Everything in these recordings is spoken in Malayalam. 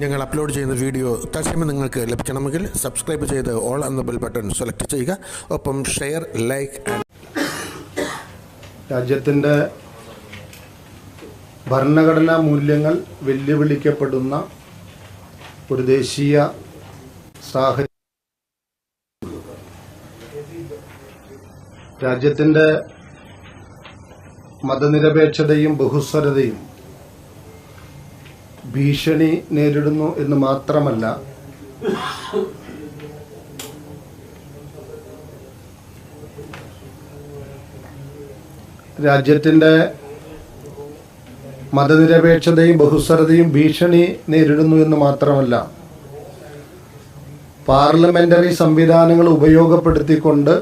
ഞങ്ങൾ അപ്ലോഡ് ചെയ്യുന്ന വീഡിയോ തത്സമയം നിങ്ങൾക്ക് ലഭിക്കണമെങ്കിൽ സബ്സ്ക്രൈബ് ചെയ്ത് ഓൾ എന്ന ബെൽ ബട്ടൺ സെലക്ട് ചെയ്യുക. ഒപ്പം ഷെയർ ലൈക്ക് ആൻഡ് രാജ്യത്തിന്റെ ഭരണഘടനാ മൂല്യങ്ങൾ വെല്ലുവിളിക്കപ്പെടുന്ന ഒരു ദേശീയ സാഹചര്യം. രാജ്യത്തിന്റെ മതനിരപേക്ഷതയും ബഹുസ്വരതയും ഭീഷണി നേരിടുന്നു എന്ന് മാത്രമല്ല രാജ്യത്തിന്റെ മതനിരപേക്ഷതയും ബഹുസ്വരതയും ഭീഷണി നേരിടുന്നു എന്ന് മാത്രമല്ല പാർലമെന്ററി സംവിധാനങ്ങൾ ഉപയോഗപ്പെടുത്തിക്കൊണ്ട്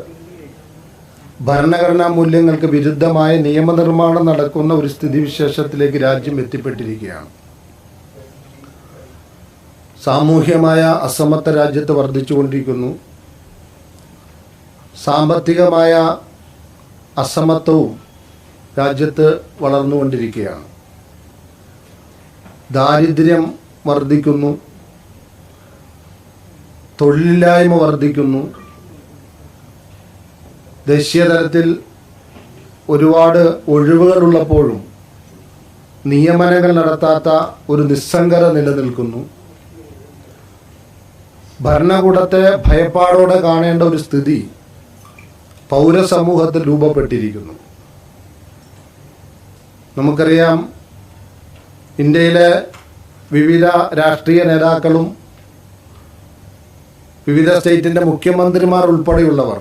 ഭരണഘടനാ മൂല്യങ്ങൾക്ക് വിരുദ്ധമായ നിയമനിർമ്മാണം നടക്കുന്ന ഒരു സ്ഥിതിവിശേഷത്തിലേക്ക് രാജ്യം എത്തിപ്പെട്ടിരിക്കുകയാണ്. സാമൂഹ്യമായ അസമത്വ രാജ്യത്ത് വർദ്ധിച്ചുകൊണ്ടിരിക്കുന്നു. സാമ്പത്തികമായ അസമത്വവും രാജ്യത്ത് വളർന്നുകൊണ്ടിരിക്കുകയാണ്. ദാരിദ്ര്യം വർദ്ധിക്കുന്നു. തൊഴിലില്ലായ്മ വർദ്ധിക്കുന്നു. ദേശീയ തലത്തിൽ ഒരുപാട് ഒഴിവുകളുള്ളപ്പോഴും നിയമനങ്ങൾ നടത്താത്ത ഒരു നിസ്സംഗത നിലനിൽക്കുന്നു. ഭരണകൂടത്തെ ഭയപ്പാടോടെ കാണേണ്ട ഒരു സ്ഥിതി പൗരസമൂഹത്തിൽ രൂപപ്പെട്ടിരിക്കുന്നു. നമുക്കറിയാം ഇന്ത്യയിലെ വിവിധ രാഷ്ട്രീയ നേതാക്കളും വിവിധ സ്റ്റേറ്റിന്റെ മുഖ്യമന്ത്രിമാർ ഉൾപ്പെടെയുള്ളവർ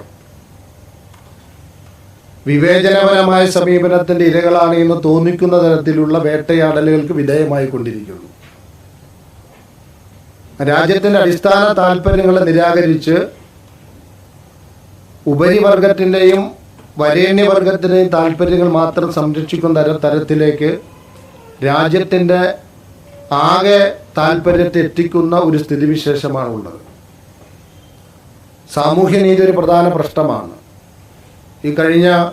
വിവേചനപരമായ സമീപനത്തിന്റെ ഇരകളാണ് എന്ന് തോന്നിക്കുന്ന തരത്തിലുള്ള വേട്ടയാടലുകൾക്ക് വിധേയമായി കൊണ്ടിരിക്കുന്നു രാജ്യത്തിന്റെ അടിസ്ഥാന താല്പര്യങ്ങളെ നിരാകരിച്ച് ഉപരിവർഗത്തിന്റെയും വരേണ്യവർഗത്തിന്റെയും താല്പര്യങ്ങൾ മാത്രം സംരക്ഷിക്കുന്ന തര തരത്തിലേക്ക് രാജ്യത്തിന്റെ ആകെ താല്പര്യത്തെ എത്തിക്കുന്ന ഒരു സ്ഥിതിവിശേഷമാണ് സ്ഥിതിവിശേഷമാണുള്ളത് സാമൂഹ്യനീതി ഒരു പ്രധാന പ്രശ്നമാണ്. ഈ കഴിഞ്ഞ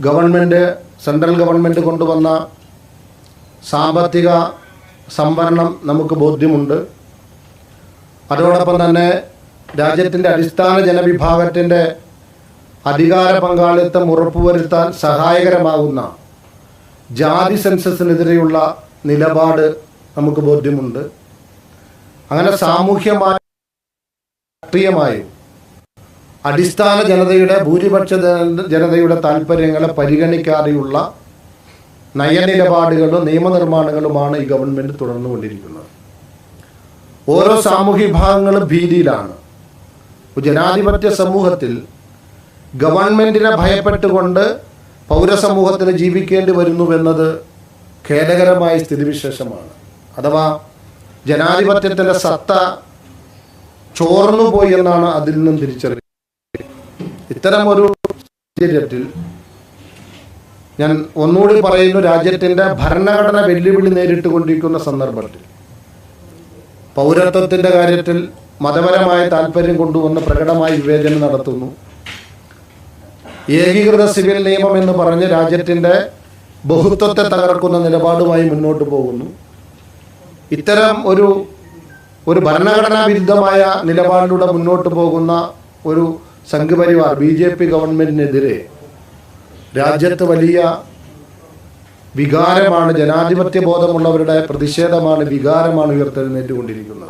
ഗവൺമെന്റ് സെൻട്രൽ ഗവൺമെന്റ് കൊണ്ടുവന്ന സാമ്പത്തിക സംവരണം നമുക്ക് ബോധ്യമുണ്ട്. അതോടൊപ്പം തന്നെ രാജ്യത്തിന്റെ അടിസ്ഥാന ജനവിഭാഗത്തിന്റെ അധികാര പങ്കാളിത്തം ഉറപ്പുവരുത്താൻ സഹായകരമാകുന്ന ജാതി സെൻസസിനെതിരെയുള്ള നിലപാട് നമുക്ക് ബോധ്യമുണ്ട്. അങ്ങനെ സാമൂഹ്യമായ രാഷ്ട്രീയമായും അടിസ്ഥാന ജനതയുടെ ഭൂരിപക്ഷ ജന- ജനതയുടെ താല്പര്യങ്ങളെ പരിഗണിക്കാതെയുള്ള നയനിലപാടുകളും നിയമനിർമ്മാണങ്ങളുമാണ് ഈ ഗവൺമെന്റ് തുടർന്നുകൊണ്ടിരിക്കുന്നത്. ഓരോ സാമൂഹ്യ വിഭാഗങ്ങളും ഭീതിയിലാണ്. ജനാധിപത്യ സമൂഹത്തിൽ ഗവൺമെന്റിനെ ഭയപ്പെട്ടുകൊണ്ട് പൗരസമൂഹത്തിന് ജീവിക്കേണ്ടി വരുന്നുവെന്നത് ഖേദകരമായ സ്ഥിതിവിശേഷമാണ്. അഥവാ ജനാധിപത്യത്തിന്റെ സത്ത ചോർന്നുപോയി എന്നാണ് അതിൽ നിന്നും തിരിച്ചറിയുന്നത്. ഇത്തരമൊരു സാഹചര്യത്തിൽ ഞാൻ ഒന്നുകൂടി പറയുന്നു രാജ്യത്തിന്റെ ഭരണഘടന വെല്ലുവിളി നേരിട്ടുകൊണ്ടിരിക്കുന്ന സന്ദർഭത്തിൽ. പൗരത്വത്തിന്റെ കാര്യത്തിൽ മതപരമായ താല്പര്യം കൊണ്ടുവന്ന് പ്രകടമായ വിവേചനം നടത്തുന്നു. ഏകീകൃത സിവിൽ നിയമം എന്ന് പറഞ്ഞ് രാജ്യത്തിന്റെ ബഹുത്വത്തെ തകർക്കുന്ന നിലപാടുമായി മുന്നോട്ട് പോകുന്നു. ഇത്തരം ഒരു ഒരു ഭരണഘടനാ വിരുദ്ധമായ നിലപാടിലൂടെ മുന്നോട്ട് പോകുന്ന ഒരു സംഘപരിവാർ ബി ജെ പി ഗവൺമെന്റിനെതിരെ രാജ്യത്ത് വലിയ വികാരമാണ് ജനാധിപത്യ ബോധമുള്ളവരുടെ പ്രതിഷേധമാണ് വികാരമാണ് ഉയർത്തെഴുന്നേറ്റുകൊണ്ടിരിക്കുന്നത്.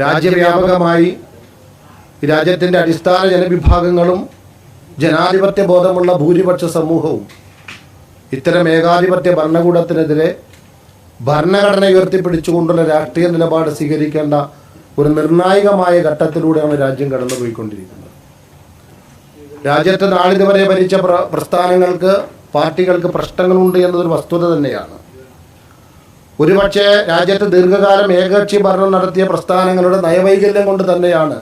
രാജ്യവ്യാപകമായി രാജ്യത്തിന്റെ അടിസ്ഥാന ജനവിഭാഗങ്ങളും ജനാധിപത്യ ബോധമുള്ള ഭൂരിപക്ഷ സമൂഹവും ഇത്തരം ഏകാധിപത്യ ഭരണകൂടത്തിനെതിരെ ഭരണഘടന ഉയർത്തിപ്പിടിച്ചുകൊണ്ടുള്ള രാഷ്ട്രീയ നിലപാട് സ്വീകരിക്കേണ്ട ഒരു നിർണായകമായ ഘട്ടത്തിലൂടെയാണ് രാജ്യം കടന്നുപോയിക്കൊണ്ടിരിക്കുന്നത്. രാജ്യത്ത് നാളിതുവരെ ഭരിച്ച പ്ര- പ്രസ്ഥാനങ്ങൾക്ക് പാർട്ടികൾക്ക് പ്രശ്നങ്ങളുണ്ട് എന്നതൊരു വസ്തുത തന്നെയാണ്. ഒരുപക്ഷെ രാജ്യത്ത് ദീർഘകാലം ഏകകക്ഷി ഭരണം നടത്തിയ പ്രസ്ഥാനങ്ങളുടെ നയവൈകല്യം കൊണ്ട് തന്നെയാണ്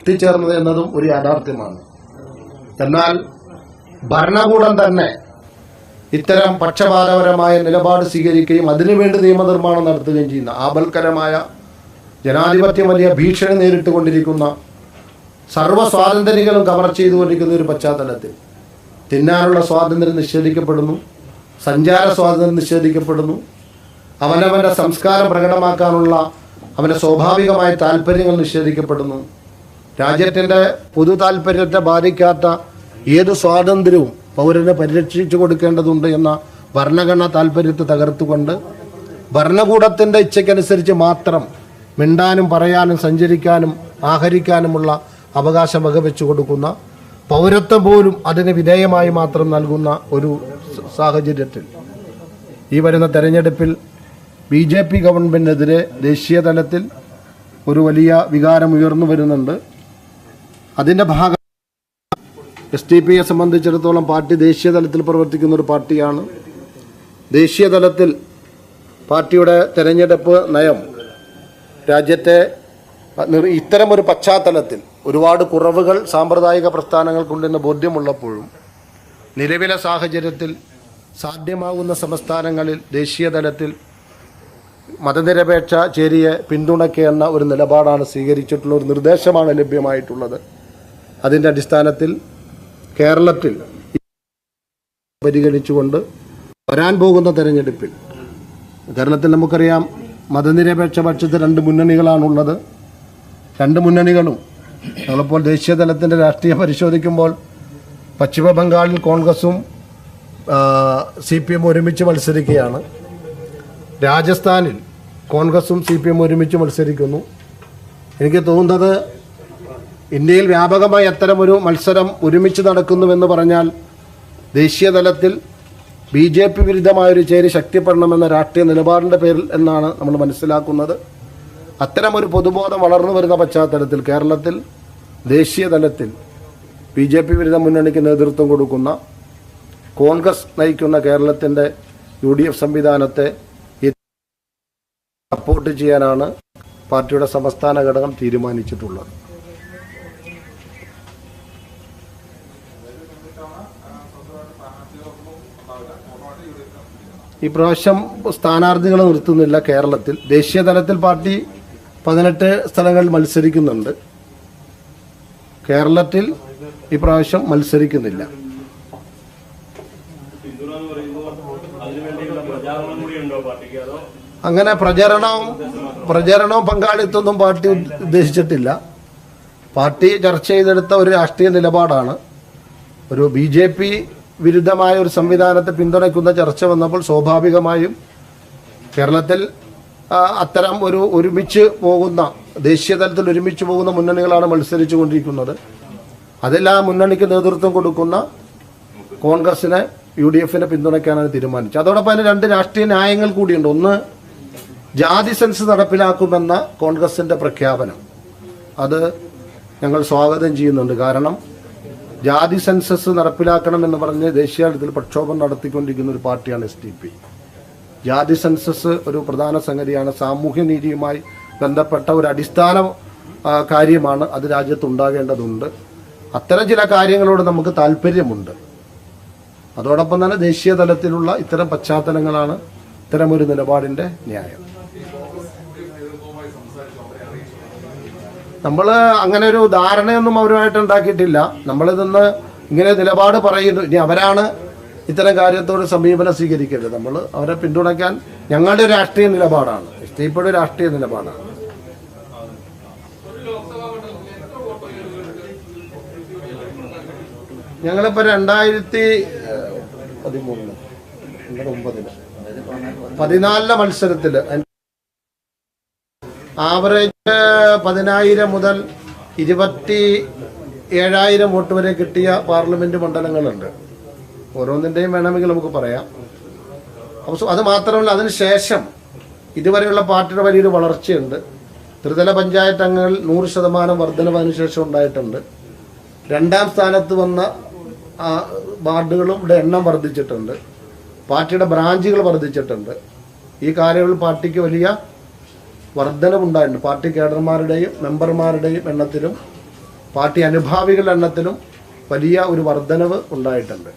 എത്തിച്ചേർന്നത് എന്നതും ഒരു യാഥാർത്ഥ്യമാണ്. എന്നാൽ ഭരണകൂടം തന്നെ ഇത്തരം പക്ഷപാതപരമായ നിലപാട് സ്വീകരിക്കുകയും അതിനുവേണ്ടി നിയമനിർമ്മാണം നടത്തുകയും ചെയ്യുന്ന ആപൽക്കരമായ ജനാധിപത്യം വലിയ ഭീഷണി നേരിട്ടുകൊണ്ടിരിക്കുന്ന സർവ സ്വാതന്ത്ര്യങ്ങളും കവർ ചെയ്തുകൊണ്ടിരിക്കുന്ന ഒരു പശ്ചാത്തലത്തിൽ തിന്നാനുള്ള സ്വാതന്ത്ര്യം നിഷേധിക്കപ്പെടുന്നു സഞ്ചാര സ്വാതന്ത്ര്യം നിഷേധിക്കപ്പെടുന്നു അവനവന്റെ സംസ്കാരം പ്രകടമാക്കാനുള്ള അവന്റെ സ്വാഭാവികമായ താല്പര്യങ്ങൾ നിഷേധിക്കപ്പെടുന്നു. രാജ്യത്തിന്റെ പൊതു താല്പര്യത്തെ ബാധിക്കാത്ത ഏത് സ്വാതന്ത്ര്യവും പൗരനെ പരിരക്ഷിച്ചു കൊടുക്കേണ്ടതുണ്ട് എന്ന ഭരണഘടനാ താല്പര്യത്തെ തകർത്തുകൊണ്ട് ഭരണകൂടത്തിന്റെ ഇച്ഛയ്ക്കനുസരിച്ച് മാത്രം മിണ്ടാനും പറയാനും സഞ്ചരിക്കാനും ആഹരിക്കാനുമുള്ള അവകാശം വകവെച്ചു കൊടുക്കുന്ന പൗരത്വം പോലും അതിന് വിധേയമായി മാത്രം നൽകുന്ന ഒരു സാഹചര്യത്തിൽ ഈ വരുന്ന തെരഞ്ഞെടുപ്പിൽ ബി ജെ പി ഗവൺമെന്റിനെതിരെ ദേശീയ തലത്തിൽ ഒരു വലിയ വികാരം ഉയർന്നു വരുന്നുണ്ട്. അതിന്റെ ഭാഗം എസ് ടി പിയെ സംബന്ധിച്ചിടത്തോളം പാർട്ടി ദേശീയ തലത്തിൽ പ്രവർത്തിക്കുന്ന ഒരു പാർട്ടിയാണ്. ദേശീയ തലത്തിൽ പാർട്ടിയുടെ തെരഞ്ഞെടുപ്പ് നയം രാജ്യത്തെ നിർ- ഒരു പശ്ചാത്തലത്തിൽ ഒരുപാട് കുറവുകൾ സാമ്പ്രദായിക പ്രസ്ഥാനങ്ങൾക്കുണ്ടെന്ന് ബോധ്യമുള്ളപ്പോഴും നിലവിലെ സാഹചര്യത്തിൽ സാധ്യമാകുന്ന സംസ്ഥാനങ്ങളിൽ ദേശീയ തലത്തിൽ മതനിരപേക്ഷ ചേരിയെ പിന്തുണയ്ക്കുന്ന ഒരു നിലപാടാണ് സ്വീകരിച്ചിട്ടുള്ള ഒരു നിർദ്ദേശമാണ് ലഭ്യമായിട്ടുള്ളത്. അതിന്റെ അടിസ്ഥാനത്തിൽ കേരളത്തിൽ പരിഗണിച്ചുകൊണ്ട് വരാൻ പോകുന്ന തെരഞ്ഞെടുപ്പിൽ കേരളത്തിൽ നമുക്കറിയാം മതനിരപേക്ഷ പക്ഷത്തെ രണ്ട് മുന്നണികളാണുള്ളത്. രണ്ട് മുന്നണികളും നമ്മളിപ്പോൾ ദേശീയ തലത്തിന്റെ രാഷ്ട്രീയം പരിശോധിക്കുമ്പോൾ പശ്ചിമ ബംഗാളിൽ കോൺഗ്രസും സി പി എം ഒരുമിച്ച് മത്സരിക്കുകയാണ്. രാജസ്ഥാനിൽ കോൺഗ്രസും സി പി എം ഒരുമിച്ച് മത്സരിക്കുന്നു. എനിക്ക് തോന്നുന്നത് ഇന്ത്യയിൽ വ്യാപകമായി അത്തരമൊരു മത്സരം ഒരുമിച്ച് നടക്കുന്നുവെന്ന് പറഞ്ഞാൽ ദേശീയ തലത്തിൽ ബി ജെ പി വിരുദ്ധമായൊരു ചേരി ശക്തിപ്പെടണമെന്ന രാഷ്ട്രീയ നിലപാടിന്റെ പേരിൽ എന്നാണ് നമ്മൾ മനസ്സിലാക്കുന്നത്. അത്തരമൊരു പൊതുബോധം വളർന്നു വരുന്ന പശ്ചാത്തലത്തിൽ കേരളത്തിൽ ദേശീയ തലത്തിൽ ബി ജെ പി വിരുദ്ധ മുന്നണിക്ക് നേതൃത്വം കൊടുക്കുന്ന കോൺഗ്രസ് നയിക്കുന്ന കേരളത്തിന്റെ യു ഡി എഫ് സംവിധാനത്തെ സപ്പോർട്ട് ചെയ്യാനാണ് പാർട്ടിയുടെ സംസ്ഥാന ഘടകം തീരുമാനിച്ചിട്ടുള്ളത്. ഈ പ്രാവശ്യം സ്ഥാനാർത്ഥികളെ നിർത്തുന്നില്ല കേരളത്തിൽ. ദേശീയ തലത്തിൽ പാർട്ടി പതിനെട്ട് സ്ഥലങ്ങൾ മത്സരിക്കുന്നുണ്ട്. കേരളത്തിൽ ഇപ്രാവശ്യം മത്സരിക്കുന്നില്ല. അങ്ങനെ പ്രചരണവും പ്രചരണവും പങ്കാളിത്തമൊന്നും പാർട്ടി ഉദ്ദേശിച്ചിട്ടില്ല. പാർട്ടി ചർച്ച ചെയ്തെടുത്ത ഒരു രാഷ്ട്രീയ നിലപാടാണ്. ഒരു ബി ജെ പി വിരുദ്ധമായ ഒരു സംവിധാനത്തെ പിന്തുണയ്ക്കുന്ന ചർച്ച വന്നപ്പോൾ സ്വാഭാവികമായും കേരളത്തിൽ അത്തരം ഒരു ഒരുമിച്ച് പോകുന്ന ദേശീയ തലത്തിൽ ഒരുമിച്ച് പോകുന്ന മുന്നണികളാണ് മത്സരിച്ചു കൊണ്ടിരിക്കുന്നത് അതെല്ലാം മുന്നണിക്ക് നേതൃത്വം കൊടുക്കുന്ന കോൺഗ്രസിനെ യു ഡി എഫിനെ പിന്തുണയ്ക്കാനാണ് തീരുമാനിച്ചത്. അതോടൊപ്പം അതിന് രണ്ട് രാഷ്ട്രീയ ന്യായങ്ങൾ കൂടിയുണ്ട്. ഒന്ന് ജാതി സെൻസ് നടപ്പിലാക്കുമെന്ന കോൺഗ്രസിന്റെ പ്രഖ്യാപനം. അത് ഞങ്ങൾ സ്വാഗതം ചെയ്യുന്നുണ്ട്. കാരണം ജാതി സെൻസസ് നടപ്പിലാക്കണമെന്ന് പറഞ്ഞ് ദേശീയ തലത്തിൽ പ്രക്ഷോഭം നടത്തിക്കൊണ്ടിരിക്കുന്ന ഒരു പാർട്ടിയാണ് എസ് ജാതി സെൻസസ് ഒരു പ്രധാന സംഗതിയാണ്. സാമൂഹ്യനീതിയുമായി ബന്ധപ്പെട്ട ഒരു അടിസ്ഥാന കാര്യമാണ് അത് രാജ്യത്ത് ഉണ്ടാകേണ്ടതുണ്ട്. അത്തരം ചില കാര്യങ്ങളോട് നമുക്ക് താല്പര്യമുണ്ട്. അതോടൊപ്പം തന്നെ ദേശീയ തലത്തിലുള്ള ഇത്തരം പശ്ചാത്തലങ്ങളാണ് ഇത്തരമൊരു നിലപാടിന്റെ ന്യായം. നമ്മൾ അങ്ങനെ ഒരു ധാരണയൊന്നും അവരുമായിട്ട് ഉണ്ടാക്കിയിട്ടില്ല. നമ്മളിതൊന്ന് ഇങ്ങനെ നിലപാട് പറയുന്നു. ഇനി അവരാണ് ഇത്തരം കാര്യത്തോട് സമീപനം സ്വീകരിക്കരുത്. നമ്മൾ അവരെ പിന്തുണയ്ക്കാൻ ഞങ്ങളുടെ രാഷ്ട്രീയ നിലപാടാണ്. ഇഷ്ടപ്പെടുന്ന രാഷ്ട്രീയ നിലപാടാണ്. ഞങ്ങളിപ്പോ രണ്ടായിരത്തി പതിമൂന്ന് ഒമ്പതിൽ പതിനാലിലെ മത്സരത്തിൽ ആവറേജ് പതിനായിരം മുതൽ ഇരുപത്തി ഏഴായിരം വോട്ട് വരെ കിട്ടിയ പാർലമെന്റ് മണ്ഡലങ്ങളുണ്ട്. ഓരോന്നിന്റെയും വേണമെങ്കിൽ നമുക്ക് പറയാം. അപ്പോൾ അത് മാത്രമല്ല അതിനുശേഷം ഇതുവരെയുള്ള പാർട്ടിയുടെ വലിയൊരു വളർച്ചയുണ്ട്. ത്രിതല പഞ്ചായത്ത് അംഗങ്ങൾ നൂറ് ശതമാനം വർധനവ് അതിനുശേഷം ഉണ്ടായിട്ടുണ്ട്. രണ്ടാം സ്ഥാനത്ത് വന്ന വാർഡുകളുടെ എണ്ണം വർദ്ധിച്ചിട്ടുണ്ട്. പാർട്ടിയുടെ ബ്രാഞ്ചുകൾ വർദ്ധിച്ചിട്ടുണ്ട്. ഈ കാലയളവിൽ പാർട്ടിക്ക് വലിയ വർധനവുണ്ടായിട്ടുണ്ട്. പാർട്ടി കേഡർമാരുടെയും മെമ്പർമാരുടെയും എണ്ണത്തിലും പാർട്ടി അനുഭാവികളുടെ എണ്ണത്തിലും വലിയ ഒരു വർധനവ് ഉണ്ടായിട്ടുണ്ട്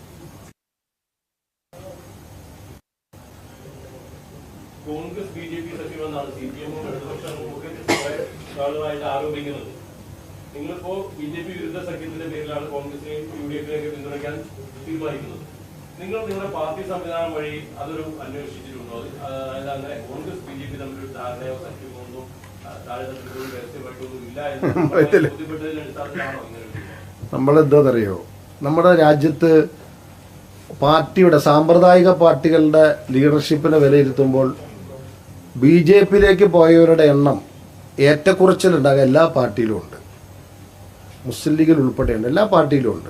കോൺഗ്രസ് ബി ജെ പി സഖ്യമെന്നാണ് സി പി എമ്മും ആളുകളായിട്ട് ആരോപിക്കുന്നത്. നിങ്ങളിപ്പോ ബി ജെ പി വിരുദ്ധ സഖ്യത്തിന്റെ പേരിലാണ് കോൺഗ്രസിനെയും യു ഡി എഫിനെയൊക്കെ പിന്തുണയ്ക്കാൻ തീരുമാനിക്കുന്നത്. നിങ്ങൾ നിങ്ങളുടെ പാർട്ടി സംവിധാനം വഴി അതൊരു അന്വേഷിച്ചിട്ടുണ്ടോ? അതായത് അങ്ങനെ കോൺഗ്രസ് ബി ജെ പി തമ്മിലൊരു ധാരണയോ സഖ്യമൊന്നും താഴെ രഹസ്യമായിട്ടൊന്നും ഇല്ല. എന്ന് ബോധ്യപ്പെട്ടതിന്റെ അടിസ്ഥാനത്തിലാണോ ഇങ്ങനെ എന്താണെന്നറിയോ നമ്മുടെ രാജ്യത്ത് പാർട്ടിയുടെ സാമ്പ്രദായിക പാർട്ടികളുടെ ലീഡർഷിപ്പിനെ വിലയിരുത്തുമ്പോൾ ബി ജെ പിയിലേക്ക് പോയവരുടെ എണ്ണം ഏറ്റക്കുറച്ചിലുണ്ടാകുക എല്ലാ പാർട്ടിയിലും ഉണ്ട്. മുസ്ലിം ലീഗിൽ ഉൾപ്പെടെയുണ്ട്. എല്ലാ പാർട്ടിയിലും ഉണ്ട്.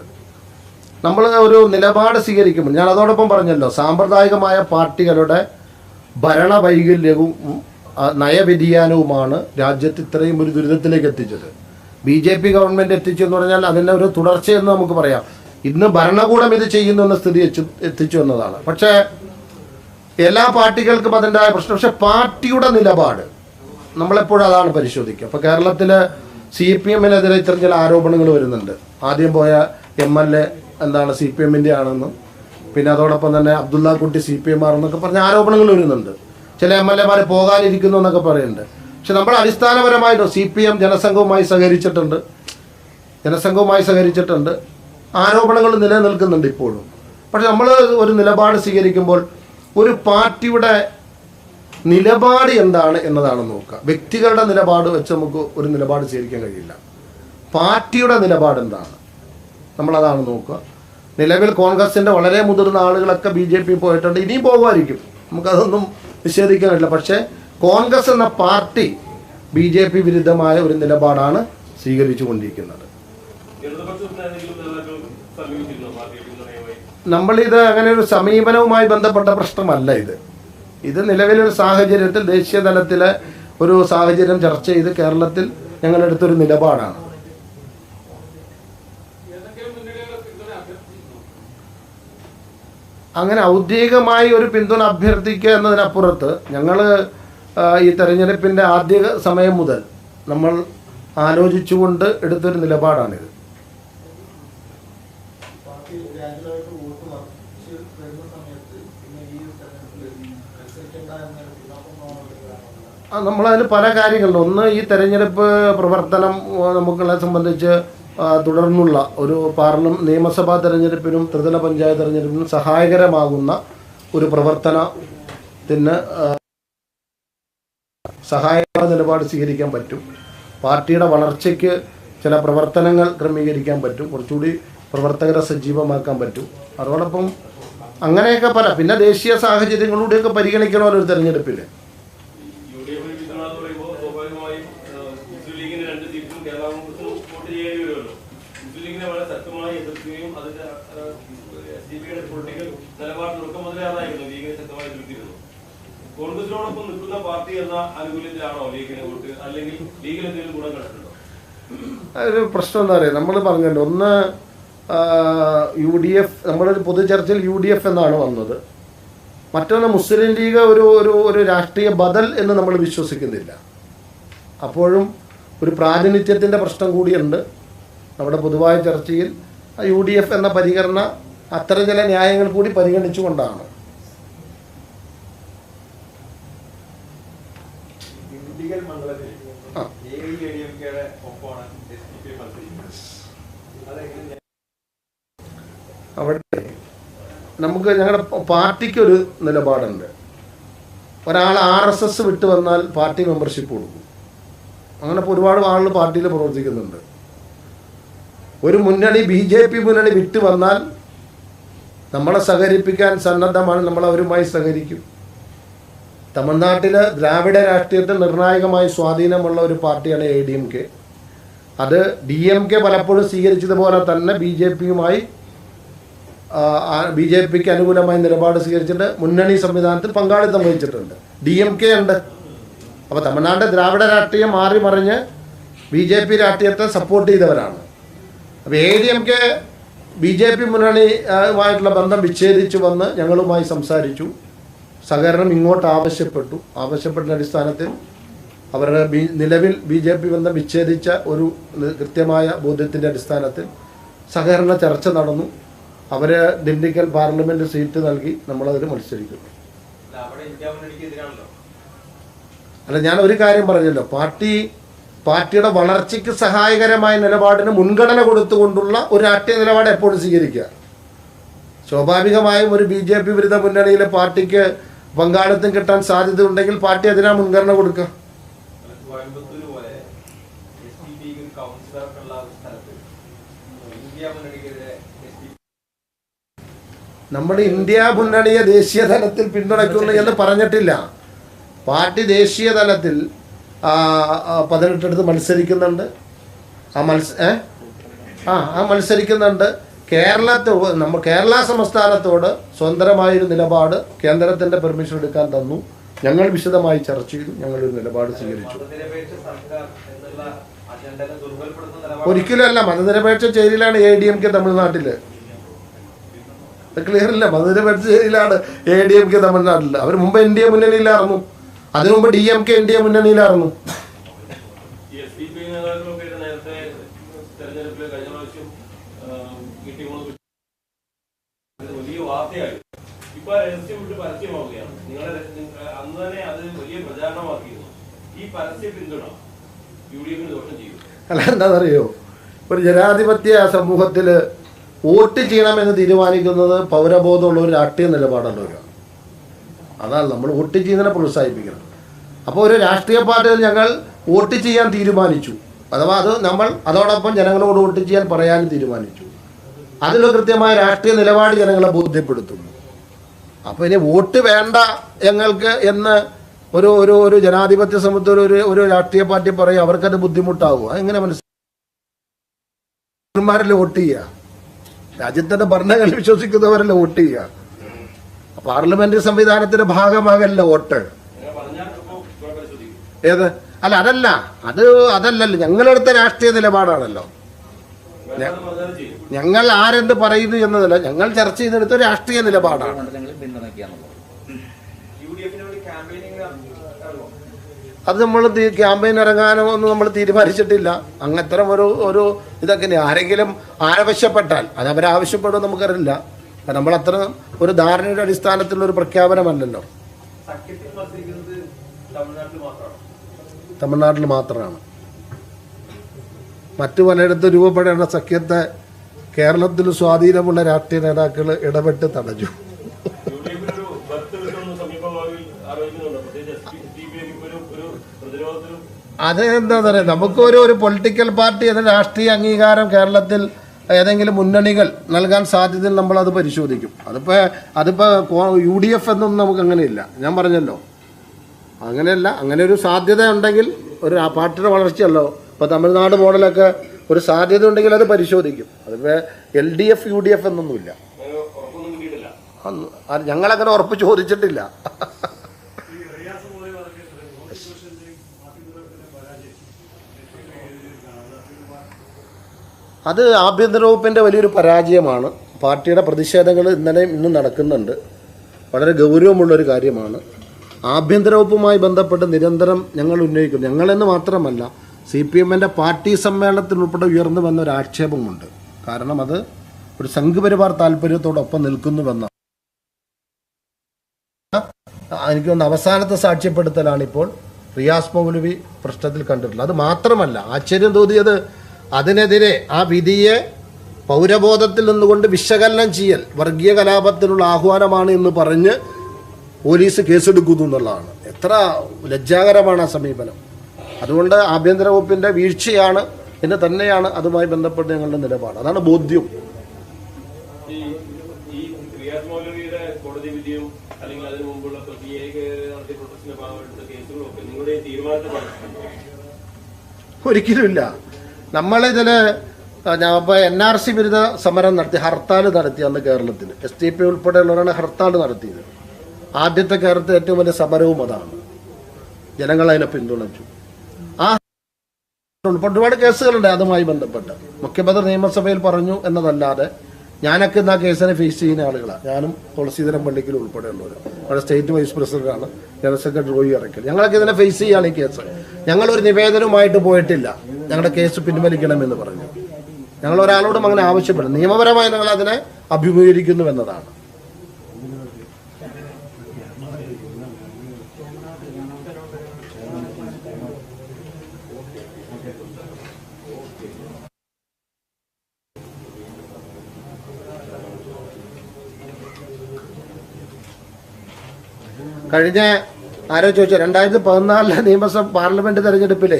നമ്മൾ ഒരു നിലപാട് സ്വീകരിക്കുമ്പോൾ ഞാൻ അതോടൊപ്പം പറഞ്ഞല്ലോ സാമ്പ്രദായികമായ പാർട്ടികളുടെ ഭരണ വൈകല്യവും നയവ്യതിയാനവുമാണ് രാജ്യത്ത് ഇത്രയും ഒരു ദുരിതത്തിലേക്ക് എത്തിച്ചത്. ബി ജെ പി ഗവൺമെന്റ് എത്തിച്ചു എന്ന് പറഞ്ഞാൽ അതിന്റെ ഒരു തുടർച്ചയെന്ന് നമുക്ക് പറയാം. ഇന്ന് ഭരണകൂടം ഇത് ചെയ്യുന്നു എന്ന സ്ഥിതി എത്തിച്ചു എന്നതാണ്. പക്ഷേ എല്ലാ പാർട്ടികൾക്കും അതിന്റെതായ പ്രശ്നം. പക്ഷെ പാർട്ടിയുടെ നിലപാട് നമ്മളെപ്പോഴും അതാണ് പരിശോധിക്കുക. അപ്പോൾ കേരളത്തിൽ സി പി എമ്മിനെതിരെ ഇത്തരം ചില ആരോപണങ്ങൾ വരുന്നുണ്ട്. ആദ്യം പോയ എം എൽ എ എന്താണ് സി പി എമ്മിന്റെ ആണെന്നും പിന്നെ അതോടൊപ്പം തന്നെ അബ്ദുള്ള കുട്ടി സി പി എം ആണെന്നൊക്കെ പറഞ്ഞ ആരോപണങ്ങൾ വരുന്നുണ്ട്. ചില എം എൽ എമാർ പോകാനിരിക്കുന്നു എന്നൊക്കെ പറയുന്നുണ്ട്. പക്ഷെ നമ്മൾ അടിസ്ഥാനപരമായിട്ട് സി പി എം ജനസംഘവുമായി സഹകരിച്ചിട്ടുണ്ട്. ജനസംഘവുമായി സഹകരിച്ചിട്ടുണ്ട്. ആരോപണങ്ങൾ നിലനിൽക്കുന്നുണ്ട് ഇപ്പോഴും. പക്ഷെ നമ്മൾ ഒരു നിലപാട് സ്വീകരിക്കുമ്പോൾ ഒരു പാർട്ടിയുടെ നിലപാട് എന്താണ് എന്നതാണ് നോക്കുക. വ്യക്തികളുടെ നിലപാട് വെച്ച് നമുക്ക് ഒരു നിലപാട് സ്വീകരിക്കാൻ കഴിയില്ല. പാർട്ടിയുടെ നിലപാട് എന്താണ്? നമ്മളതാണ് നോക്കുക. നിലവിൽ കോൺഗ്രസിന്റെ വളരെ മുതിർന്ന ആളുകളൊക്കെ ബി ജെ പി പോയിട്ടുണ്ട് ഇനിയും പോകുമായിരിക്കും. നമുക്കതൊന്നും നിഷേധിക്കാൻ കഴിയില്ല. പക്ഷേ കോൺഗ്രസ് എന്ന പാർട്ടി ബി ജെ പി വിരുദ്ധമായ ഒരു നിലപാടാണ് സ്വീകരിച്ചു കൊണ്ടിരിക്കുന്നത് നമ്മളിത് അങ്ങനെ ഒരു സമീപനവുമായി ബന്ധപ്പെട്ട പ്രശ്നമല്ല ഇത്. ഇത് നിലവിലൊരു സാഹചര്യത്തിൽ ദേശീയ തലത്തിലെ ഒരു സാഹചര്യം ചർച്ച ചെയ്ത് കേരളത്തിൽ ഞങ്ങളെടുത്തൊരു നിലപാടാണ്. അങ്ങനെ ഔദ്യോഗികമായി ഒരു പിന്തുണ അഭ്യർത്ഥിക്കുക എന്നതിനപ്പുറത്ത് ഞങ്ങൾ ഈ തെരഞ്ഞെടുപ്പിന്റെ ആദ്യ സമയം മുതൽ നമ്മൾ ആലോചിച്ചുകൊണ്ട് എടുത്തൊരു നിലപാടാണിത് പാർട്ടി ഗ്രാജുവലായിട്ട് വോട്ട് വർദ്ധിച്ച് വരുന്ന സമയത്ത് പിന്നെ ഈ തെരഞ്ഞെടുപ്പിൽ മത്സരിക്കേണ്ട എന്നൊരു പിന്നാക്കം ആ, നമ്മളതിൽ പല കാര്യങ്ങളുണ്ട്. ഒന്ന് ഈ തെരഞ്ഞെടുപ്പ് പ്രവർത്തനം നമുക്കുള്ള സംബന്ധിച്ച് തുടർന്നുള്ള ഒരു പാർലം നിയമസഭാ തെരഞ്ഞെടുപ്പിനും ത്രിതല പഞ്ചായത്ത് തെരഞ്ഞെടുപ്പിനും സഹായകരമാകുന്ന ഒരു പ്രവർത്തനത്തിന് സഹായ നിലപാട് സ്വീകരിക്കാൻ പറ്റും. പാർട്ടിയുടെ വളർച്ചയ്ക്ക് ചില പ്രവർത്തനങ്ങൾ ക്രമീകരിക്കാൻ പറ്റും. കുറച്ചുകൂടി പ്രവർത്തകരെ സജീവമാക്കാൻ പറ്റും. അതോടൊപ്പം അങ്ങനെയൊക്കെ പല. പിന്നെ ദേശീയ സാഹചര്യങ്ങളിലൂടെയൊക്കെ പരിഗണിക്കണമല്ലോ ഒരു തെരഞ്ഞെടുപ്പിൽ യു ഡി എഫിന് പിന്തുണ എന്ന് പറയുമ്പോൾ സ്വാഭാവികമായും ആ, മുസ്ലിം ലീഗിന് രണ്ട് സീറ്റും കേരള കോൺഗ്രസിനും വോട്ട് ചെയ്യേണ്ടി വരുമല്ലോ മുസ്ലിം ലീഗിനെ വളരെ ശക്തമായി എതിർക്കുകയും അതിന്റെ എസ് ഡി പിയുടെ പൊളിറ്റിക്കൽ നിലപാട് തുടക്കം മുതലേ അതായിരുന്നു ലീഗിനെ ശക്തമായി എതിർത്തിരുന്നു കോൺഗ്രസിനോടൊപ്പം നിൽക്കുന്ന പാർട്ടി ലീഗിനെ അല്ലെങ്കിൽ ഒരു പ്രശ്നം എന്താ പറയുക നമ്മൾ പറഞ്ഞല്ലോ ഒന്ന് യു ഡി എഫ് നമ്മളൊരു പൊതുചർച്ചയിൽ യു ഡി എഫ് എന്നാണ് വന്നത്. മറ്റൊന്ന് മുസ്ലിം ലീഗ് ഒരു ഒരു ഒരു രാഷ്ട്രീയ ബദൽ എന്ന് നമ്മൾ വിശ്വസിക്കുന്നില്ല. അപ്പോഴും ഒരു പ്രാതിനിധ്യത്തിന്റെ പ്രശ്നം കൂടിയുണ്ട്. നമ്മുടെ പൊതുവായ ചർച്ചയിൽ യു ഡി എഫ് എന്ന പരിഗണന അത്തരം ചില ന്യായങ്ങൾ കൂടി പരിഗണിച്ചുകൊണ്ടാണ് ഇൻഡിഗൽ മണ്ഡലത്തിൽ ആ. A I A D M കെയുടെ ഒപ്പമാണ് എസ് ഡി പി മത്സരിക്കുന്നത് അതെങ്ങനെ അവിടെ നമുക്ക് ഞങ്ങളുടെ പാർട്ടിക്ക് ഒരു നിലപാടുണ്ട്. ഒരാൾ ആർ എസ് എസ് വിട്ട് വന്നാൽ പാർട്ടി മെമ്പർഷിപ്പ് കൊടുക്കും. അങ്ങനെ ഇപ്പോൾ ഒരുപാട് ആളുകൾ പാർട്ടിയിൽ പ്രവർത്തിക്കുന്നുണ്ട്. ഒരു മുന്നണി ബി ജെ പി മുന്നണി വിട്ട് വന്നാൽ നമ്മളെ സഹകരിപ്പിക്കാൻ സന്നദ്ധമാണ് നമ്മൾ അവരുമായി സഹകരിക്കും. തമിഴ്നാട്ടിലെ ദ്രാവിഡ രാഷ്ട്രീയത്തിൽ നിർണായകമായി സ്വാധീനമുള്ള ഒരു പാർട്ടിയാണ് എ ഡി എം കെ. അത് ഡി എം കെ പലപ്പോഴും സ്വീകരിച്ചതുപോലെ തന്നെ ബി ജെ പിയുമായി ബി ജെ പിക്ക് അനുകൂലമായ നിലപാട് സ്വീകരിച്ചിട്ട് മുന്നണി സംവിധാനത്തിൽ പങ്കാളിത്തം വഹിച്ചിട്ടുണ്ട്. ഡി എം കെ ഉണ്ട്. അപ്പോൾ തമിഴ്നാട് ദ്രാവിഡ രാഷ്ട്രീയം മാറി മറിഞ്ഞ് ബി ജെ പി രാഷ്ട്രീയത്തെ സപ്പോർട്ട് ചെയ്തവരാണ്. അപ്പോൾ A D M K B J P മുന്നണിയുമായിട്ടുള്ള ബന്ധം വിച്ഛേദിച്ചു വന്ന് ഞങ്ങളുമായി സംസാരിച്ചു. സഹകരണം ഇങ്ങോട്ട് ആവശ്യപ്പെട്ടു. ആവശ്യപ്പെട്ട അടിസ്ഥാനത്തിൽ അവരുടെ ബി നിലവിൽ ബി ജെ പി ബന്ധം വിച്ഛേദിച്ച ഒരു കൃത്യമായ ബോധ്യത്തിന്റെ അടിസ്ഥാനത്തിൽ സഹകരണ ചർച്ച നടന്നു. അവർ ദിണ്ടിക്കൽ പാർലമെന്റ് സീറ്റ് നൽകി നമ്മളതിൽ മത്സരിക്കുന്നു അല്ല ഞാൻ ഒരു കാര്യം പറഞ്ഞല്ലോ. പാർട്ടി പാർട്ടിയുടെ വളർച്ചയ്ക്ക് സഹായകരമായ നിലപാടിന് മുൻഗണന കൊടുത്തുകൊണ്ടുള്ള ഒരു രാഷ്ട്രീയ നിലപാട് എപ്പോഴും സ്വീകരിക്കുക. സ്വാഭാവികമായും ഒരു ബി ജെ പി വിരുദ്ധ മുന്നണിയിലെ പാർട്ടിക്ക് പങ്കാളിത്തം കിട്ടാൻ സാധ്യത ഉണ്ടെങ്കിൽ പാർട്ടി അതിനാ മുൻഗണന കൊടുക്കുക കോയമ്പത്തൂർ പോലെ എസ് ഡി പി കൗൺസിലർക്കുള്ള ഒരു സ്ഥലത്ത് ഇന്ത്യ മുന്നണിക്കെതിരെ എസ് ഡി നമ്മൾ ഇന്ത്യ മുന്നണിയെ ദേശീയ തലത്തിൽ പിന്തുണയ്ക്കുന്നു എന്ന് പറഞ്ഞിട്ടില്ല. പാർട്ടി ദേശീയ തലത്തിൽ പതിനെട്ടടുത്ത് മത്സരിക്കുന്നുണ്ട്. ആ മത്സ ഏ? ആ ആ മത്സരിക്കുന്നുണ്ട്. കേരളത്തെ നമ്മൾ കേരള സംസ്ഥാനത്തോട് സ്വതന്ത്രമായൊരു നിലപാട് കേന്ദ്രത്തിന്റെ പെർമിഷൻ എടുക്കാൻ തന്നു. ഞങ്ങൾ വിശദമായി ചർച്ച ചെയ്തു. ഞങ്ങളൊരു നിലപാട് സ്വീകരിച്ചു. ഒരിക്കലും അല്ല. മതനിരപേക്ഷ ചേരിയിലാണ് എ ഡി എം കെ തമിഴ്നാട്ടിൽ ക്ലിയർ ഇല്ല. മധുര പരിചയയിലാണ് എ ഡി എം കെ തമിഴ്നാട്ടിൽ അവർ മുമ്പ് എൻ ഡി എ മുന്നണിയിലായിരുന്നു. അതിനു മുമ്പ് D M K N D A മുന്നണിയിലായിരുന്നു. ഇപ്പൊ രഹസ്യം വിട്ട് പരസ്യമാവുകയാണ്. നിങ്ങളെ അന്ന് തന്നെ അത് വലിയ പ്രചാരണമാക്കിയിരുന്നു. ഈ പരസ്യ പിന്തുണ യു ഡി എഫിന് ദോഷം ചെയ്യും. അല്ല എന്താണെന്നറിയോ ഒരു ജനാധിപത്യ സമൂഹത്തിൽ വോട്ട് ചെയ്യണമെന്ന് തീരുമാനിക്കുന്നത് പൗരബോധമുള്ള ഒരു രാഷ്ട്രീയ നിലപാടുള്ളവരാണ് അതാണ് നമ്മൾ വോട്ട് ചെയ്യുന്നതിനെ പ്രോത്സാഹിപ്പിക്കണം അപ്പോൾ ഒരു രാഷ്ട്രീയ പാർട്ടിയിൽ ഞങ്ങൾ വോട്ട് ചെയ്യാൻ തീരുമാനിച്ചു. അഥവാ അത് നമ്മൾ അതോടൊപ്പം ജനങ്ങളോട് വോട്ട് ചെയ്യാൻ പറയാനും തീരുമാനിച്ചു. അതിൽ കൃത്യമായ രാഷ്ട്രീയ നിലപാട് ജനങ്ങളെ ബോധ്യപ്പെടുത്തുന്നു. അപ്പോൾ ഇനി വോട്ട് വേണ്ട ഞങ്ങൾക്ക് എന്ന് ഒരു ഒരു ഒരു ജനാധിപത്യ സമൂഹത്തിൽ ഒരു ഒരു രാഷ്ട്രീയ പാർട്ടി പറയും അവർക്കത് ബുദ്ധിമുട്ടാവുക അതെങ്ങനെ മനസ്സിലാക്കും വോട്ട് ചെയ്യുക രാജ്യത്തിന്റെ ഭരണഘടന വിശ്വസിക്കുന്നവരല്ല വോട്ട് ചെയ്യുക? പാർലമെന്റ് സംവിധാനത്തിന്റെ ഭാഗമാകല്ല വോട്ട്? ഏത്? അല്ല അതല്ല. അത് അതല്ലല്ലോ. ഞങ്ങളെടുത്ത രാഷ്ട്രീയ നിലപാടാണല്ലോ. ഞങ്ങൾ ആരെന്ത് പറയുന്നു എന്നതല്ല. ഞങ്ങൾ ചർച്ച ചെയ്തെടുത്ത രാഷ്ട്രീയ നിലപാടാണ് മണ്ഡലങ്ങളിൽ പിന്തുണയ്ക്കാന്നുള്ളത് യു ഡി എഫിന് വേണ്ടി ക്യാമ്പയിനിങ് ഇറങ്ങും അത് നമ്മൾ ക്യാമ്പയിൻ ഇറങ്ങാനോ ഒന്നും നമ്മൾ തീരുമാനിച്ചിട്ടില്ല. അങ്ങത്തരം ഒരു ഒരു ഇതൊക്കെ ആരെങ്കിലും ആരവശ്യപ്പെട്ടാൽ അത് അവരാവശ്യപ്പെടുമോ നമുക്കറിയില്ല. നമ്മൾ അത്ര ഒരു ധാരണയുടെ അടിസ്ഥാനത്തിലുള്ള ഒരു പ്രഖ്യാപനമല്ലല്ലോ. തമിഴ്നാട്ടിൽ മാത്രമാണ്. മറ്റു പലയിടത്തും രൂപപ്പെടേണ്ട സഖ്യത്തെ കേരളത്തിൽ സ്വാധീനമുള്ള രാഷ്ട്രീയ നേതാക്കൾ ഇടപെട്ട് തടഞ്ഞു. അത് എന്താ പറയുക നമുക്കൊരു ഒരു പൊളിറ്റിക്കൽ പാർട്ടി എന്ന രാഷ്ട്രീയ അംഗീകാരം കേരളത്തിൽ ഏതെങ്കിലും മുന്നണികൾ നൽകാൻ സാധ്യതയിൽ നമ്മൾ അത് പരിശോധിക്കും. അതിപ്പോൾ അതിപ്പോൾ യു ഡി എഫ് എന്നൊന്നും നമുക്ക് അങ്ങനെയില്ല. ഞാൻ പറഞ്ഞല്ലോ. അങ്ങനെയല്ല. അങ്ങനെ ഒരു സാധ്യത ഉണ്ടെങ്കിൽ ഒരു പാർട്ടിയുടെ വളർച്ചയല്ലോ. ഇപ്പോൾ തമിഴ്നാട് മോഡലൊക്കെ ഒരു സാധ്യത ഉണ്ടെങ്കിൽ അത് പരിശോധിക്കും. അതിപ്പോൾ L D F U D F എന്നൊന്നുമില്ല. അന്ന് ഞങ്ങളങ്ങനെ ഉറപ്പ് ചോദിച്ചിട്ടില്ല. അത് ആഭ്യന്തര വകുപ്പിന്റെ വലിയൊരു പരാജയമാണ്. പാർട്ടിയുടെ പ്രതിഷേധങ്ങൾ ഇന്നലെയും ഇന്നും നടക്കുന്നുണ്ട്. വളരെ ഗൗരവമുള്ളൊരു കാര്യമാണ്. ആഭ്യന്തര വകുപ്പുമായി ബന്ധപ്പെട്ട് നിരന്തരം ഞങ്ങൾ ഉന്നയിക്കും ഞങ്ങളെന്ന് മാത്രമല്ല സി പി എമ്മിന്റെ പാർട്ടി സമ്മേളനത്തിൽ ഉൾപ്പെടെ ഉയർന്നു വന്ന ഒരു ആക്ഷേപമുണ്ട്. കാരണം അത് ഒരു സംഘപരിവാർ താല്പര്യത്തോടൊപ്പം നിൽക്കുന്നുവെന്ന് എനിക്ക് തോന്നുന്നു അവസാനത്തെ സാക്ഷ്യപ്പെടുത്തലാണ് ഇപ്പോൾ റിയാസ് മൗലവി പ്രശ്നത്തിൽ കണ്ടിട്ടുള്ളത്. അത് മാത്രമല്ല ആശ്ചര്യം തോന്നിയത് അതിനെതിരെ ആ വിധിയെ പൗരബോധത്തിൽ നിന്നുകൊണ്ട് വിശകലനം ചെയ്യൽ വർഗീയ കലാപത്തിനുള്ള ആഹ്വാനമാണ് എന്ന് പറഞ്ഞ് പോലീസ് കേസെടുക്കുന്നു എന്നുള്ളതാണ്. എത്ര ലജ്ജാകരമാണ് ആ സമീപനം. അതുകൊണ്ട് ആഭ്യന്തര വകുപ്പിന്റെ വീഴ്ചയാണ് എന്ന് തന്നെയാണ് അതുമായി ബന്ധപ്പെട്ട് ഞങ്ങളുടെ നിലപാട്. അതാണ് ബോധ്യം. മൗലവിയുടെ കോടതി വിധിയും അല്ലെങ്കിൽ അതിനു മുമ്പുള്ള പ്രതിയെ നടത്തിയ പ്രൊട്ടസ്റ്റിന്റെ ഭാഗമായിട്ടുള്ള കേസുകളും ഒക്കെ നിങ്ങളുടെ തീരുമാനത്തെ ഒരിക്കലുമില്ല. നമ്മളിതിൽ ഇപ്പോൾ എൻ ആർ സി വിരുദ്ധ സമരം നടത്തി ഹർത്താൽ നടത്തി അന്ന് കേരളത്തിൽ. എസ് ടി പി ഉൾപ്പെടെയുള്ളവരാണ് ഹർത്താൽ നടത്തിയത്. ആദ്യത്തെ കേരളത്തിലെ ഏറ്റവും വലിയ സമരവും അതാണ്. ജനങ്ങൾ അതിനെ പിന്തുണച്ചു. ആ ഒരുപാട് കേസുകളുണ്ട് അതുമായി ബന്ധപ്പെട്ട്. മുഖ്യമന്ത്രി നിയമസഭയിൽ പറഞ്ഞു എന്നതല്ലാതെ ഞാനൊക്കെ ഇന്ന് ആ കേസിനെ ഫേസ് ചെയ്യുന്ന ആളുകളാണ് ഞാനും തുളസീധരം പള്ളിക്കൽ ഉൾപ്പെടെയുള്ളവർ അവിടെ സ്റ്റേറ്റ് വൈസ് പ്രസിഡന്റാണ് ജനറൽ സെക്രട്ടറി റോയി അറക്കൽ ഞങ്ങളൊക്കെ ഇതിനെ ഫേസ് ചെയ്യുകയാണ് ഈ കേസ് ഞങ്ങളൊരു നിവേദനവുമായിട്ട് പോയിട്ടില്ല. ഞങ്ങളുടെ കേസ് പിൻവലിക്കണമെന്ന് പറഞ്ഞു. ഞങ്ങൾ ഒരാളോടും അങ്ങനെ ആവശ്യപ്പെടും നിയമപരമായി ഞങ്ങൾ അതിനെ അഭിമുഖീകരിക്കുന്നു എന്നതാണ്. കഴിഞ്ഞ ആരോ ചോദിച്ചു രണ്ടായിരത്തി പതിനാലിലെ നിയമസഭ പാർലമെന്റ് തെരഞ്ഞെടുപ്പിലെ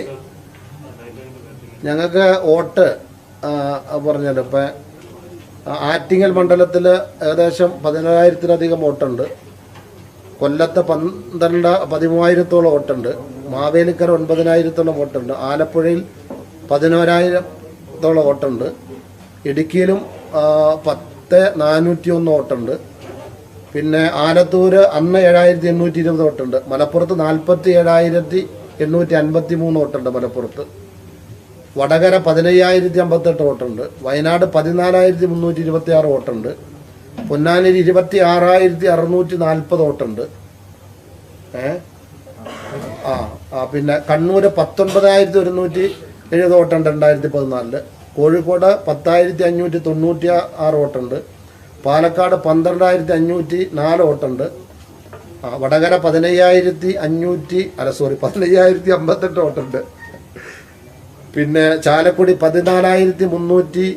ഞങ്ങൾക്ക് വോട്ട് പറഞ്ഞല്ലോ. ഇപ്പം ആറ്റിങ്ങൽ മണ്ഡലത്തിൽ ഏകദേശം പതിനേഴായിരത്തിലധികം വോട്ടുണ്ട്. കൊല്ലത്ത് പന്ത്രണ്ട് പതിമൂവായിരത്തോളം വോട്ടുണ്ട്. മാവേലിക്കര ഒൻപതിനായിരത്തോളം വോട്ടുണ്ട്. ആലപ്പുഴയിൽ പതിനോരായിരത്തോളം വോട്ടുണ്ട്. ഇടുക്കിയിലും പത്ത് നാനൂറ്റി ഒന്ന് വോട്ടുണ്ട്. പിന്നെ ആലത്തൂർ അന്ന് ഏഴായിരത്തി എണ്ണൂറ്റി ഇരുപത് വോട്ടുണ്ട്. മലപ്പുറത്ത് നാൽപ്പത്തി ഏഴായിരത്തി എണ്ണൂറ്റി അൻപത്തി മൂന്ന് വോട്ടുണ്ട് മലപ്പുറത്ത്. വടകര പതിനയ്യായിരത്തി അമ്പത്തെട്ട് വോട്ടുണ്ട്. വയനാട് പതിനാലായിരത്തി മുന്നൂറ്റി ഇരുപത്തി ആറ് വോട്ടുണ്ട്. പൊന്നാനിയിൽ ഇരുപത്തി ആറായിരത്തി അറുന്നൂറ്റി നാൽപ്പത് വോട്ടുണ്ട്. ഏ? ആ ആ പിന്നെ കണ്ണൂർ പത്തൊൻപതായിരത്തി ഒരുന്നൂറ്റി എഴുപത് വോട്ടുണ്ട് രണ്ടായിരത്തി പതിനാലിൽ. കോഴിക്കോട് പത്തായിരത്തി അഞ്ഞൂറ്റി തൊണ്ണൂറ്റി ആറ് വോട്ടുണ്ട്. പാലക്കാട് പന്ത്രണ്ടായിരത്തി അഞ്ഞൂറ്റി നാല് വോട്ടുണ്ട് വടകര പതിനയ്യായിരത്തി അഞ്ഞൂറ്റി അല്ല സോറി പതിനയ്യായിരത്തി അമ്പത്തെട്ട് വോട്ടുണ്ട്. പിന്നെ ചാലക്കുടി പതിനാലായിരത്തി മുന്നൂറ്റി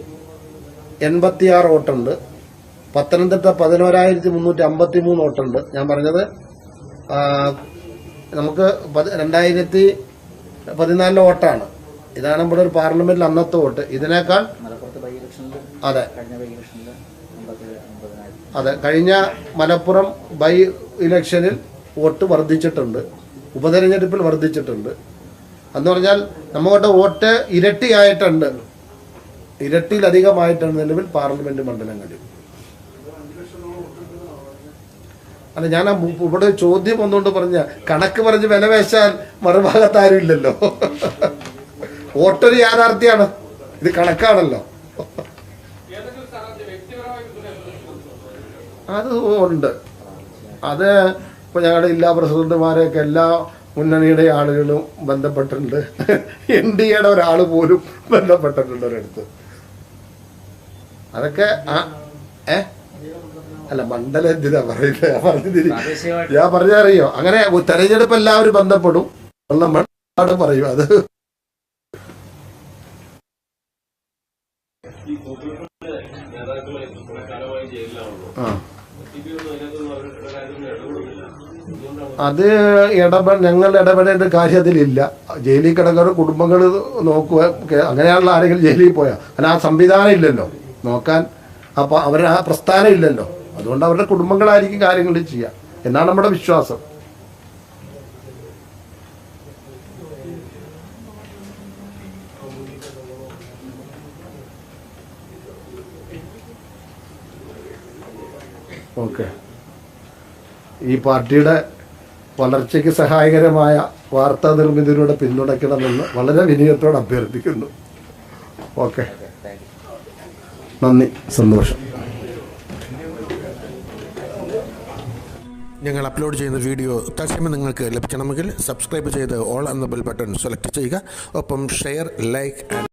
എൺപത്തി ആറ് വോട്ടുണ്ട്. പത്തനംതിട്ട പതിനോരായിരത്തി മുന്നൂറ്റി അമ്പത്തി മൂന്ന് വോട്ടുണ്ട്. ഞാൻ പറഞ്ഞത് നമുക്ക് രണ്ടായിരത്തി പതിനാലിലെ വോട്ടാണ്. ഇതാണ് നമ്മുടെ ഒരു പാർലമെന്റിൽ അന്നത്തെ വോട്ട്. ഇതിനേക്കാൾ അതെ കഴിഞ്ഞ ബൈ ഇലക്ഷനിൽ അമ്പത്തി അമ്പതിനായിരം അതെ കഴിഞ്ഞ മലപ്പുറം ബൈ ഇലക്ഷനിൽ വോട്ട് വർദ്ധിച്ചിട്ടുണ്ട് ഉപതെരഞ്ഞെടുപ്പിൽ വർദ്ധിച്ചിട്ടുണ്ട്. എന്ന് പറഞ്ഞാൽ നമ്മുടെ വോട്ട് ഇരട്ടിയായിട്ടുണ്ട് ഇരട്ടിയിലധികമായിട്ടുണ്ട് നിലവിൽ പാർലമെന്റ് മണ്ഡലങ്ങളിൽ. അല്ല ഞാൻ ഇവിടെ ചോദ്യം ഒന്നുകൊണ്ട് പറഞ്ഞ കണക്ക് പറഞ്ഞ് വില വേശാൽ മറുഭാഗത്ത് ആരും ഇല്ലല്ലോ. വോട്ടൊരു യാഥാർത്ഥ്യമാണ് ഇത് കണക്കാണല്ലോ. അത് ഉണ്ട്. അത് ഇപ്പോൾ ഞങ്ങളുടെ ജില്ലാ പ്രസിഡന്റുമാരെയൊക്കെ എല്ലാ മുന്നണിയുടെ ആളുകളും ബന്ധപ്പെട്ടിട്ടുണ്ട്. എൻ ഡി എയുടെ ഒരാൾ പോലും ബന്ധപ്പെട്ടിട്ടുണ്ട് ഒരിടത്ത്. അതൊക്കെ ആ ഏ? അല്ല മണ്ഡലം എന്തിനാ പറയുന്നത് ഞാൻ പറഞ്ഞറിയോ അങ്ങനെ തെരഞ്ഞെടുപ്പ് എല്ലാവരും ബന്ധപ്പെടും. നമ്മൾ പറയും അത്. ആ സി പി ഒന്നും അതിനകത്തൊന്നും അവരുടെ കാര്യത്തിൽ ഇടപെടുന്നില്ല എന്തുകൊണ്ടാണ് അത് ഇടപെ ഞങ്ങൾ ഇടപെടേണ്ട കാര്യം അതിലില്ല. ജയിലിൽ കിടക്കുന്ന കുടുംബങ്ങൾ നോക്കുക. അങ്ങനെയുള്ള ആരെങ്കിലും ജയിലിൽ പോയാൽ അല്ല ആ സംവിധാനം ഇല്ലല്ലോ. നോക്കാൻ. അപ്പോൾ അവർ ആ പ്രസ്ഥാനം ഇല്ലല്ലോ. അതുകൊണ്ട് അവരുടെ കുടുംബങ്ങളായിരിക്കും കാര്യങ്ങൾ ചെയ്യുക എന്നാണ് നമ്മുടെ വിശ്വാസം. ഓക്കെ. ഈ പാർട്ടിയുടെ വളർച്ചയ്ക്ക് സഹായകരമായ വാർത്താ നിർമ്മിതിയിലൂടെ പിന്തുണയ്ക്കണമെന്ന് വളരെ വിനയത്തോടെ അഭ്യർത്ഥിക്കുന്നു. ഓക്കെ. നന്ദി. സന്തോഷം. ഞങ്ങൾ അപ്ലോഡ് ചെയ്യുന്ന വീഡിയോ തത്സമയം നിങ്ങൾക്ക് ലഭിക്കണമെങ്കിൽ സബ്സ്ക്രൈബ് ചെയ്ത് ഓൾ എന്ന ബെൽ ബട്ടൺ സെലക്ട് ചെയ്യുക. ഒപ്പം ഷെയർ ലൈക്ക് ആൻഡ്